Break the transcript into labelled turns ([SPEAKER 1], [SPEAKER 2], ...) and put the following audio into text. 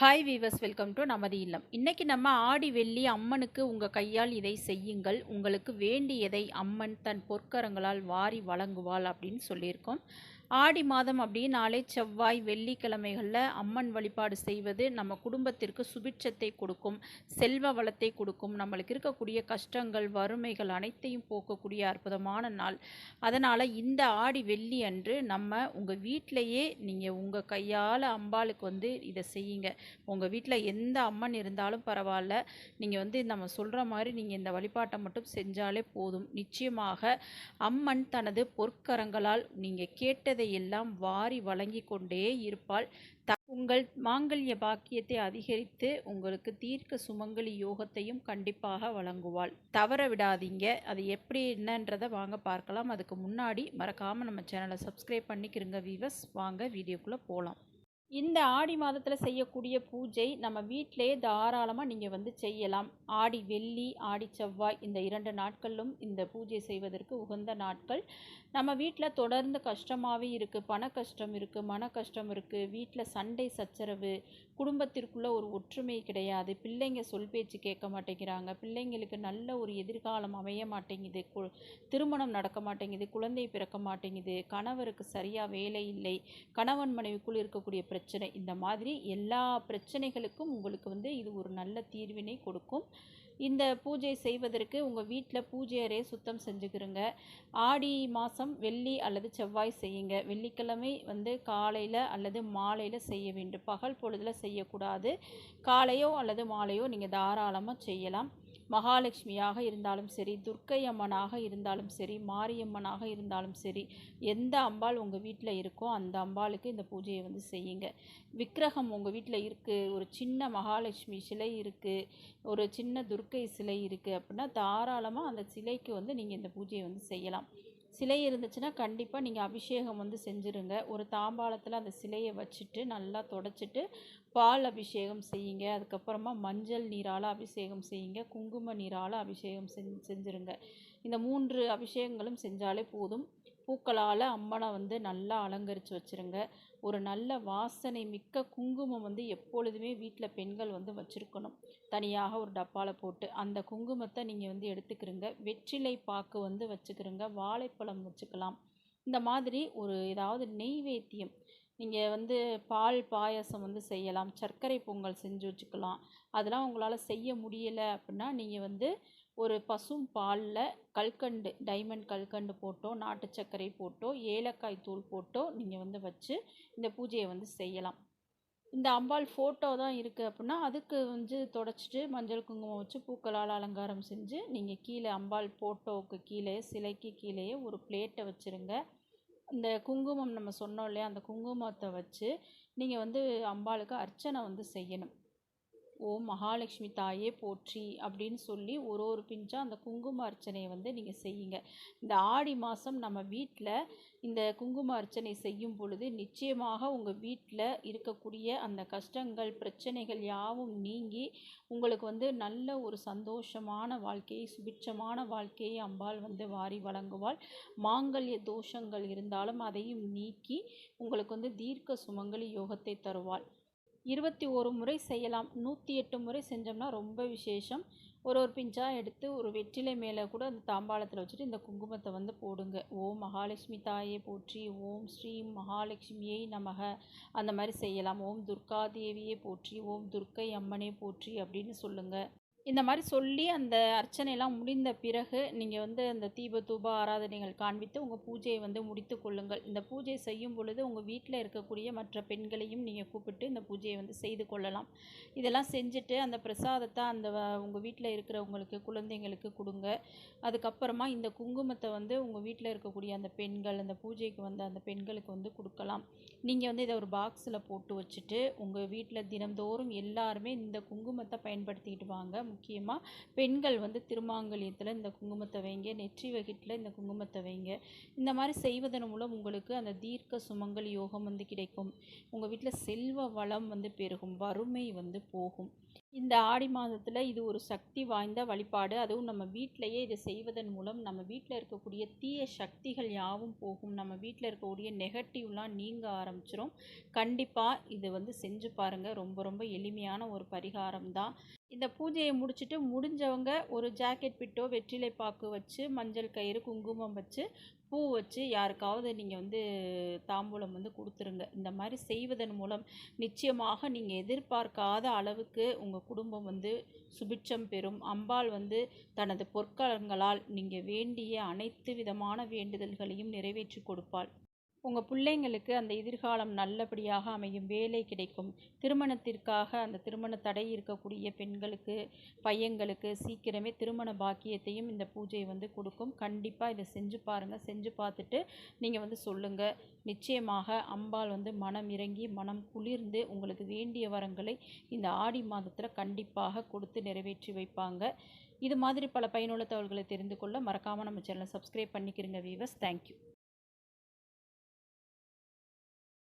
[SPEAKER 1] Hi viewers welcome to நமது இல்லம். இன்றைக்கி நம்ம ஆடி வெள்ளி அம்மனுக்கு உங்கள் கையால் இதை செய்யுங்கள். உங்களுக்கு வேண்டியதை அம்மன் தன் பொற்கரங்களால் வாரி வழங்குவாள் அப்படின்னு சொல்லியிருக்கோம். ஆடி மாதம் அப்படின்னாலே செவ்வாய் வெள்ளிக்கிழமைகளில் அம்மன் வழிபாடு செய்வது நம்ம குடும்பத்திற்கு சுபிட்சத்தை கொடுக்கும் செல்வ வளத்தை கொடுக்கும். நம்மளுக்கு இருக்கக்கூடிய கஷ்டங்கள் வறுமைகள் அனைத்தையும் போக்கக்கூடிய அற்புதமான நாள். அதனால் இந்த ஆடி வெள்ளி அன்று நம்ம உங்கள் வீட்டிலையே நீங்கள் உங்கள் கையால் அம்பாளுக்கு வந்து இதை செய்யுங்க. உங்கள் வீட்டில் எந்த அம்மன் இருந்தாலும் பரவாயில்ல. நீங்கள் வந்து நம்ம சொல்கிற மாதிரி நீங்கள் இந்த வழிபாட்டை மட்டும் செஞ்சாலே போதும். நிச்சயமாக அம்மன் தனது பொற்கரங்களால் நீங்கள் கேட்ட எல்லாம் வாரி வழங்கி கொண்டே இருப்பாள். த உங்கள் மாங்கல்ய பாக்கியத்தை அதிகரித்து உங்களுக்கு தீர்க்க சுமங்கலி யோகத்தையும் கண்டிப்பாக வழங்குவாள். தவற விடாதீங்க. அது எப்படி என்னன்றதை வாங்க பார்க்கலாம். அதுக்கு முன்னாடி மறக்காமல் நம்ம சேனலை சப்ஸ்கிரைப் பண்ணிக்கிறங்க வீவர்ஸ் வாங்க வீடியோக்குள்ளே போகலாம் இந்த ஆடி மாதத்தில் செய்யக்கூடிய பூஜை நம்ம வீட்டிலே தாராளமாக நீங்கள் வந்து செய்யலாம். ஆடி வெள்ளி ஆடி செவ்வாய் இந்த இரண்டு நாட்களிலும் இந்த பூஜை செய்வதற்கு உகந்த நாட்கள். நம்ம வீட்டில் தொடர்ந்து கஷ்டமாகவே இருக்குது பண கஷ்டம் இருக்குது மன கஷ்டம் இருக்குது வீட்டில் சண்டை சச்சரவு குடும்பத்திற்குள்ள ஒரு ஒற்றுமை கிடையாது. பிள்ளைங்க சொல் பேச்சு கேட்க மாட்டேங்கிறாங்க. பிள்ளைங்களுக்கு நல்ல ஒரு எதிர்காலம் அமைய மாட்டேங்குது. கு- திருமணம் நடக்க மாட்டேங்குது. குழந்தை பிறக்க மாட்டேங்குது. கணவருக்கு சரியாக வேலை இல்லை. கணவன் மனைவிக்குள் இருக்கக்கூடிய பிரச்சனை. இந்த மாதிரி எல்லா பிரச்சனைகளுக்கும் உங்களுக்கு வந்து இது ஒரு நல்ல தீர்வினை கொடுக்கும். இந்த பூஜை செய்வதற்கு உங்கள் வீட்டில் பூஜை அறையை சுத்தம் செஞ்சுக்கிறோங்க. ஆடி மாதம் வெள்ளி அல்லது செவ்வாய் செய்யுங்க. வெள்ளிக்கிழமை வந்து காலையில் அல்லது மாலையில் செய்ய வேண்டும். பகல் பொழுதில் செய்யக்கூடாது. காலையோ அல்லது மாலையோ நீங்கள் தாராளமாக செய்யலாம். மகாலட்சுமியாக இருந்தாலும் சரி துர்க்கை அம்மனாக இருந்தாலும் சரி மாரியம்மனாக இருந்தாலும் சரி எந்த அம்பாள் உங்கள் வீட்டில் இருக்கோ அந்த அம்பாளுக்கு இந்த பூஜையை வந்து செய்யுங்க. விக்கிரகம் உங்கள் வீட்டில் இருக்குது ஒரு சின்ன மகாலட்சுமி சிலை இருக்குது ஒரு சின்ன துர்க்கை சிலை இருக்குது அப்படின்னா தாராளமாக அந்த சிலைக்கு வந்து நீங்கள் இந்த பூஜையை வந்து செய்யலாம். சிலை இருந்துச்சுன்னா கண்டிப்பாக நீங்கள் அபிஷேகம் வந்து செஞ்சுருங்க. ஒரு தாம்பாளத்தில் அந்த சிலையை வச்சுட்டு நல்லா தொடச்சிட்டு பால் அபிஷேகம் செய்யுங்க. அதுக்கப்புறமா மஞ்சள் நீரால் அபிஷேகம் செய்யுங்க. குங்கும நீரால் அபிஷேகம் செஞ் செஞ்சுருங்க. இந்த மூன்று அபிஷேகங்களும் செஞ்சாலே போதும். பூக்களால் அம்மனை வந்து நல்லா அலங்கரித்து வச்சுருங்க. ஒரு நல்ல வாசனை மிக்க குங்குமம் வந்து எப்பொழுதுமே வீட்டில் பெண்கள் வந்து வச்சுருக்கணும். தனியாக ஒரு டப்பாவில் போட்டு அந்த குங்குமத்தை நீங்கள் வந்து எடுத்துக்கிறங்க வெற்றிலை பாக்கு வந்து வச்சுக்கிறங்க வாழைப்பழம் வச்சுக்கலாம். இந்த மாதிரி ஒரு ஏதாவது நெய்வேத்தியம். நீங்கள் வந்து பால் பாயாசம் வந்து செய்யலாம். சர்க்கரை பொங்கல் செஞ்சு வச்சுக்கலாம். அதெல்லாம் உங்களால் செய்ய முடியலை அப்படின்னா நீங்கள் வந்து ஒரு பசும் பாலில் கல்கண்டு டைமண்ட் கல்கண்டு போட்டோ நாட்டு சர்க்கரை போட்டோ ஏலக்காய் தூள் போட்டோ நீங்கள் வந்து வச்சு இந்த பூஜையை வந்து செய்யலாம். இந்த அம்பாள் ஃபோட்டோ தான் இருக்குது அப்படின்னா அதுக்கு வந்து தொடச்சிட்டு மஞ்சள் குங்குமம் வச்சு பூக்களால் அலங்காரம் செஞ்சு நீங்கள் கீழே அம்பாள் ஃபோட்டோவுக்கு கீழே சிலைக்கு கீழேயே ஒரு பிளேட்டை வச்சுருங்க. இந்த குங்குமம் நம்ம சொன்னோம் இல்லையா அந்த குங்குமத்தை வச்சு நீங்கள் வந்து அம்பாளுக்கு அர்ச்சனை வந்து செய்யணும். ஓம் மகாலட்சுமி தாயே போற்றி அப்படின்னு சொல்லி ஒரு ஒரு பிஞ்சாக அந்த குங்கும அர்ச்சனையை வந்து நீங்கள் செய்யுங்க. இந்த ஆடி மாதம் நம்ம வீட்டில் இந்த குங்கும அர்ச்சனை செய்யும் பொழுது நிச்சயமாக உங்கள் வீட்டில் இருக்கக்கூடிய அந்த கஷ்டங்கள் பிரச்சனைகள் யாவும் நீங்கி உங்களுக்கு வந்து நல்ல ஒரு சந்தோஷமான வாழ்க்கையை சுபிட்சமான வாழ்க்கையை அம்பாள் வந்து வாரி வழங்குவாள். மாங்கல்ய தோஷங்கள் இருந்தாலும் அதையும் நீக்கி உங்களுக்கு வந்து தீர்க்க சுமங்கலி யோகத்தை தருவாள். இருபத்தி ஒரு முறை செய்யலாம். நூற்றி எட்டு முறை செஞ்சோம்னா ரொம்ப விசேஷம். ஒரு ஒரு பிஞ்சாக எடுத்து ஒரு வெற்றிலை மேலே கூட அந்த தாம்பாளத்தில் வச்சுட்டு இந்த குங்குமத்தை வந்து போடுங்க. ஓம் மகாலட்சுமி தாயே போற்றி ஓம் ஸ்ரீ மகாலட்சுமியை நமக. அந்த மாதிரி செய்யலாம். ஓம் துர்கா தேவியே போற்றி ஓம் துர்க்கை அம்மனே போற்றி அப்படின்னு சொல்லுங்கள் இந்த மாதிரி சொல்லி அந்த அர்ச்சனையெல்லாம் முடிந்த பிறகு நீங்கள் வந்து அந்த தீப தூப ஆராதனைகள் காண்பித்து உங்கள் பூஜையை வந்து முடித்து கொள்ளுங்கள். இந்த பூஜை செய்யும் பொழுது உங்கள் வீட்டில் இருக்கக்கூடிய மற்ற பெண்களையும் நீங்கள் கூப்பிட்டு இந்த பூஜையை வந்து செய்து கொள்ளலாம். இதெல்லாம் செஞ்சுட்டு அந்த பிரசாதத்தை அந்த உங்கள் வீட்டில் இருக்கிறவங்களுக்கு குழந்தைங்களுக்கு கொடுங்க. அதுக்கப்புறமா இந்த குங்குமத்தை வந்து உங்கள் வீட்டில் இருக்கக்கூடிய அந்த பெண்கள் அந்த பூஜைக்கு வந்த அந்த பெண்களுக்கு வந்து கொடுக்கலாம். நீங்கள் வந்து இதை ஒரு பாக்ஸில் போட்டு வச்சுட்டு உங்கள் வீட்டில் தினந்தோறும் எல்லாருமே இந்த குங்குமத்தை பயன்படுத்திக்கிட்டு வாங்க. முக்கியமாக பெண்கள் வந்து திருமாங்கல்யத்தில் இந்த குங்குமத்தை வைங்க நெற்றி வகிட்டில் இந்த குங்குமத்தை வைங்க. இந்த மாதிரி செய்வதன் மூலம் உங்களுக்கு அந்த தீர்க்க சுமங்கல் யோகம் வந்து கிடைக்கும். உங்கள் வீட்டில் செல்வ வளம் வந்து பெருகும் வறுமை வந்து போகும். இந்த ஆடி மாதத்தில் இது ஒரு சக்தி வாய்ந்த வழிபாடு. அதுவும் நம்ம வீட்டிலையே இதை செய்வதன் மூலம் நம்ம வீட்டில் இருக்கக்கூடிய தீய சக்திகள் யாவும் போகும். நம்ம வீட்டில் இருக்கக்கூடிய நெகட்டிவ்லாம் நீங்க ஆரம்பிச்சிரும். கண்டிப்பாக இது வந்து செஞ்சு பாருங்கள் ரொம்ப ரொம்ப எளிமையான ஒரு பரிகாரம் தான் இந்த பூஜையை முடிச்சுட்டு முடிஞ்சவங்க ஒரு ஜாக்கெட் பிட்டோ வெற்றிலை பாக்கு வச்சு மஞ்சள் கயிறு குங்குமம் வச்சு பூ வச்சு யாருக்காவது நீங்கள் வந்து தாம்பூலம் வந்து கொடுத்துருங்க. இந்த மாதிரி செய்வதன் மூலம் நிச்சயமாக நீங்கள் எதிர்பார்க்காத அளவுக்கு உங்கள் குடும்பம் வந்து சுபிட்சம் பெறும். அம்பாள் வந்து தனது பொற்களங்களால் நீங்கள் வேண்டிய அனைத்து விதமான வேண்டுதல்களையும் நிறைவேற்றி கொடுப்பாள். உங்கள் பிள்ளைங்களுக்கு அந்த எதிர்காலம் நல்லபடியாக அமையும் வேலை கிடைக்கும். திருமணத்திற்காக அந்த திருமண தடை இருக்கக்கூடிய பெண்களுக்கு பையங்களுக்கு சீக்கிரமே திருமண பாக்கியத்தையும் இந்த பூஜை வந்து கொடுக்கும். கண்டிப்பாக இதை செஞ்சு பாருங்கள் செஞ்சு பார்த்துட்டு நீங்கள் வந்து சொல்லுங்கள் நிச்சயமாக அம்பாள் வந்து மனம் இறங்கி மனம் குளிர்ந்து உங்களுக்கு வேண்டிய வரங்களை இந்த ஆடி மாதத்தில் கண்டிப்பாக கொடுத்து நிறைவேற்றி வைப்பாங்க. இது மாதிரி பல பயனுள்ள தகவல்களை தெரிந்து கொள்ள மறக்காமல் நம்ம சேனலை சப்ஸ்கிரைப் பண்ணிக்கிறங்க வீவர்ஸ் தேங்க்யூ